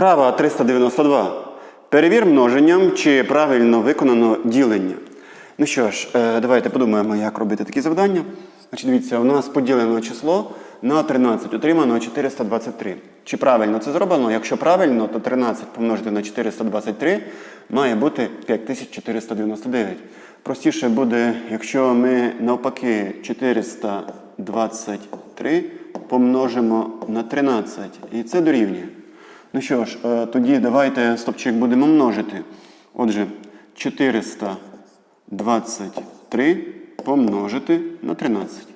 Вправа 392. Перевір множенням, чи правильно виконано ділення. Ну що ж, е, давайте подумаємо, як робити такі завдання. Значить, дивіться, у нас поділено число на 13, отримано 423. Чи правильно це зроблено? Якщо правильно, то 13 помножити на 423 має бути 5499. Простіше буде, якщо ми навпаки 423 помножимо на 13. І це дорівнює. Ну що ж, е, тоді давайте стопчик будемо множити. Отже, 423 помножити на 13.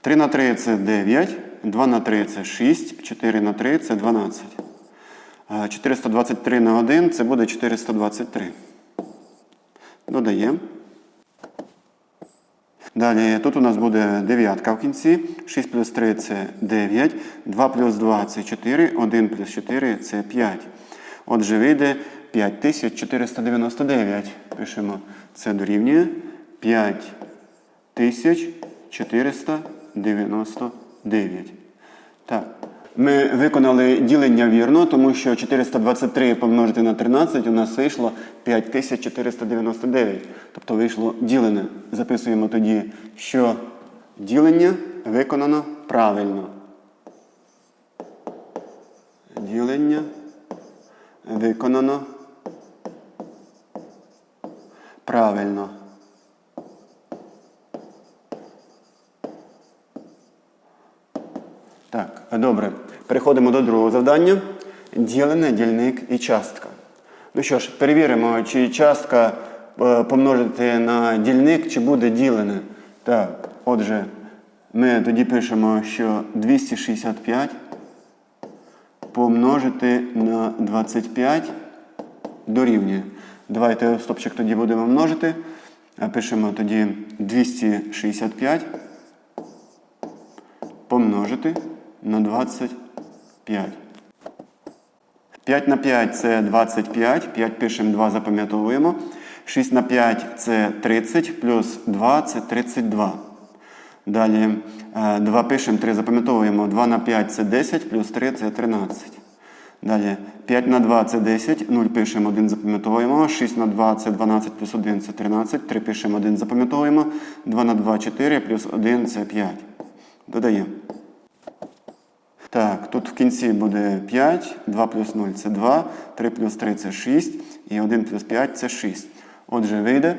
3 на 3 це 9, 2 на 3 це 6, 4 на 3 це 12. Е, 423 на 1 це буде 423. Додаємо. Далі тут у нас буде дев'ятка в кінці. 6 плюс 3 це 9, 2 плюс 2 це 4, 1 плюс 4 це 5. Отже, вийде 5499. Пишемо, це дорівнює 5499. Так. Ми виконали ділення вірно, тому що 423 помножити на 13 у нас вийшло 5499. Тобто вийшло ділене. Записуємо тоді, що ділення виконано правильно. Ділення виконано правильно. Так, добре. Переходимо до другого завдання. Ділене, дільник і частка. Ну що ж, перевіримо, чи частка е, помножити на дільник, чи буде ділене. Так, отже, ми тоді пишемо, що 265 помножити на 25 дорівнює. Давайте стопчик тоді будемо множити. Пишемо тоді 265 помножити на 25. 5 на 5 це 25. 5 пишемо, 2 запам'ятовуємо. 6 на 5 це 30, плюс 2 це 32. Далі 2 пишемо, 3 запам'ятовуємо. 2 на 5 це 10, плюс 3 це 13. Далі 5 на 2 це 10, 0 пишемо, 1 запам'ятовуємо. 6 на 2 це 12 плюс 1 це 13. 3 пишемо, 1 запам'ятовуємо. 2 на 2 4 плюс 1 це 5. Додаємо. Так, тут в кінці буде 5, 2 плюс 0 це 2, 3 плюс 3 це 6, і 1 плюс 5 це 6. Отже, вийде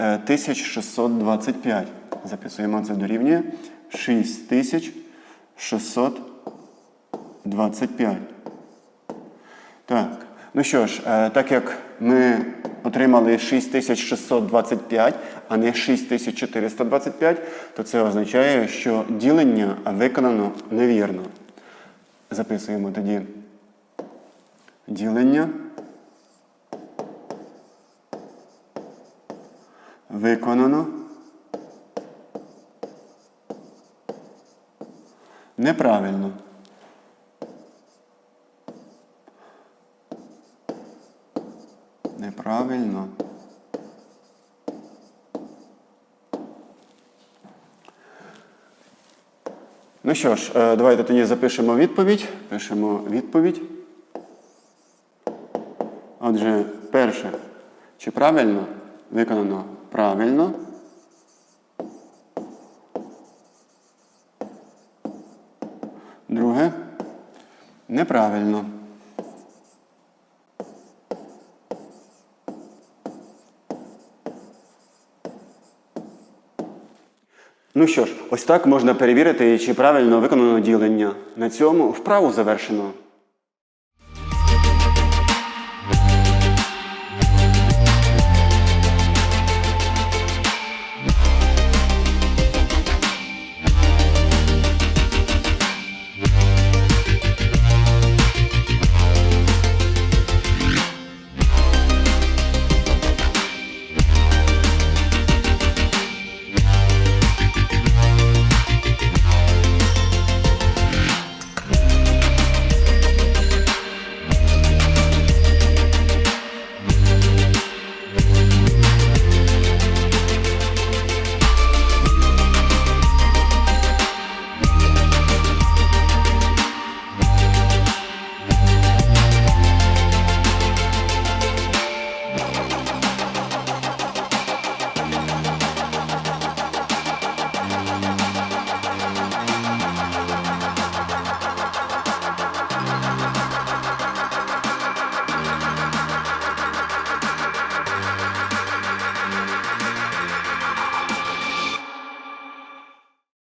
е, 6625. Записуємо це дорівнює 6625. Так, ну що ж, е, так як ми отримали 6625, а не 6425, то це означає, що ділення виконано невірно. Записуємо тоді ділення. Виконано. Неправильно. Неправильно. Ну що ж, е, давайте тоді запишемо відповідь. Пишемо відповідь. Отже, перше, чи правильно виконано правильно. Друге, неправильно. Ну що ж, ось так можна перевірити, чи правильно виконано ділення. На цьому вправу завершено.